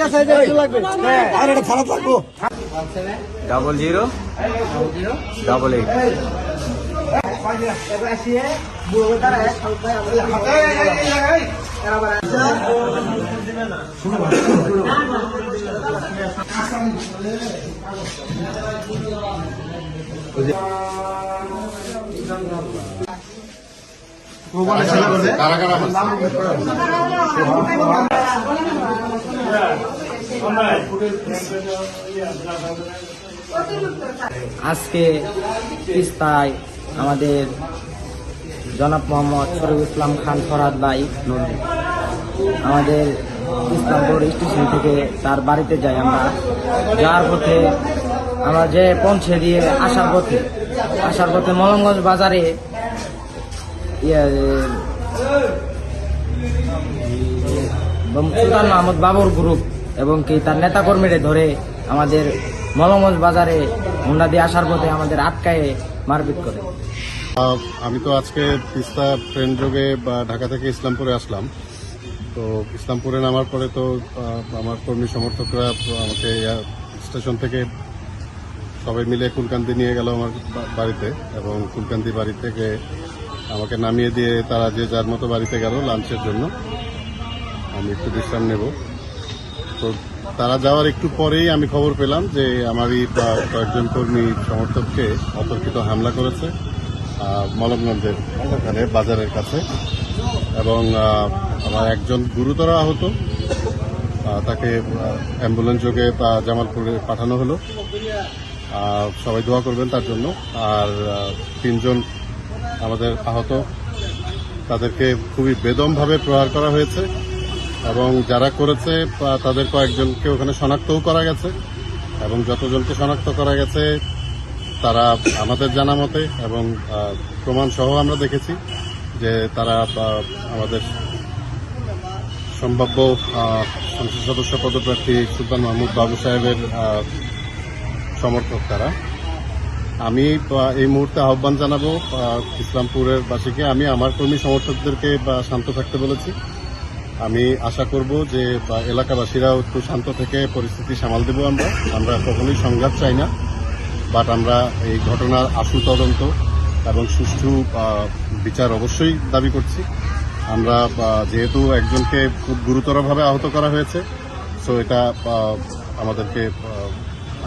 আছে এটা আর এটা ডাবল জিরো ডাবল এইট কারা আজকে তিস্তায় আমাদের জনাব মোহাম্মদ শরীফ ইসলাম খান ফরাদ ভাই আমাদের ইসলামপুর স্টেশন থেকে তার বাড়িতে যাই আমরা। যাওয়ার পথে আমরা যে পৌঁছে দিয়ে আসার পথে আসার পথে মলমগঞ্জ বাজারে ইয়ে সুলতান মাহমুদ বাবুর গ্রুপ এবং কি তার নেতাকর্মীরা ধরে আমাদের মলমগঞ্জ বাজারে হুন্ডা দিয়ে আসার পথে আমাদের আটকায়ে মারপিট করে। আমি তো আজকে তিস্তা ট্রেন যোগে বা ঢাকা থেকে ইসলামপুরে আসলাম। তো ইসলামপুরে নামার পরে তো আমার কর্মী সমর্থকরা আমাকে স্টেশন থেকে সবাই মিলে কুলকান্দি নিয়ে গেল আমার বাড়িতে এবং কুলকান্দি বাড়ি থেকে আমাকে নামিয়ে দিয়ে তারা যে যার মতো বাড়িতে গেল লাঞ্চের জন্য, আমি একটু বিশ্রাম নেব। তো তারা যাওয়ার একটু পরেই আমি খবর পেলাম যে আমারই কয়েকজন কর্মী সমর্থককে অতর্কিত হামলা করেছে মলমগঞ্জের ওখানে বাজারের কাছে এবং আমার একজন গুরুতর আহত তাকে অ্যাম্বুলেন্স যোগে জামালপুরে পাঠানো হলো। সবাই দোয়া করবেন তার জন্য। আর তিনজন আমাদের আহত তাদেরকে খুবই বেদমভাবে প্রহার করা হয়েছে এবং যারা করেছে তাদের কয়েকজনকে ওখানে শনাক্তও করা গেছে এবং যতজনকে শনাক্ত করা গেছে তারা আমাদের জানা মতে এবং আহ, প্রমাণ সহ আমরা দেখেছি যে তারা আমাদের সম্ভাব্য সংসদ সদস্য পদপ্রার্থী সুলতান মাহমুদ বাবু সাহেবের সমর্থক তারা। আমি এই মুহূর্তে আহ্বান জানাব ইসলামপুরের বাসীকে। আমি আমার কর্মী সমর্থকদেরকে শান্ত থাকতে বলেছি। আমি আশা করব যে এলাকাবাসীরাও একটু শান্ত থেকে পরিস্থিতি সামাল দেব আমরা। আমরা কখনোই সংঘাত চাই না, বাট আমরা এই ঘটনার আশু তদন্ত এবং সুষ্ঠু বিচার অবশ্যই দাবি করছি। আমরা যেহেতু একজনকে খুব গুরুতরভাবে আহত করা হয়েছে, সো এটা আমাদেরকে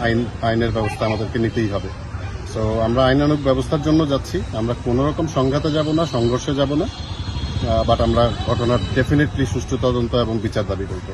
আইন, আইনের ব্যবস্থা আমাদেরকে নিতেই হবে। সো আমরা আইনানুগ ব্যবস্থার জন্য যাচ্ছি। আমরা কোনো রকম সংঘাতে যাব না, সংঘর্ষে যাব না। বাট আমরা ঘটনার ডেফিনেটলি সুষ্ঠু তদন্ত এবং বিচার দাবি করব।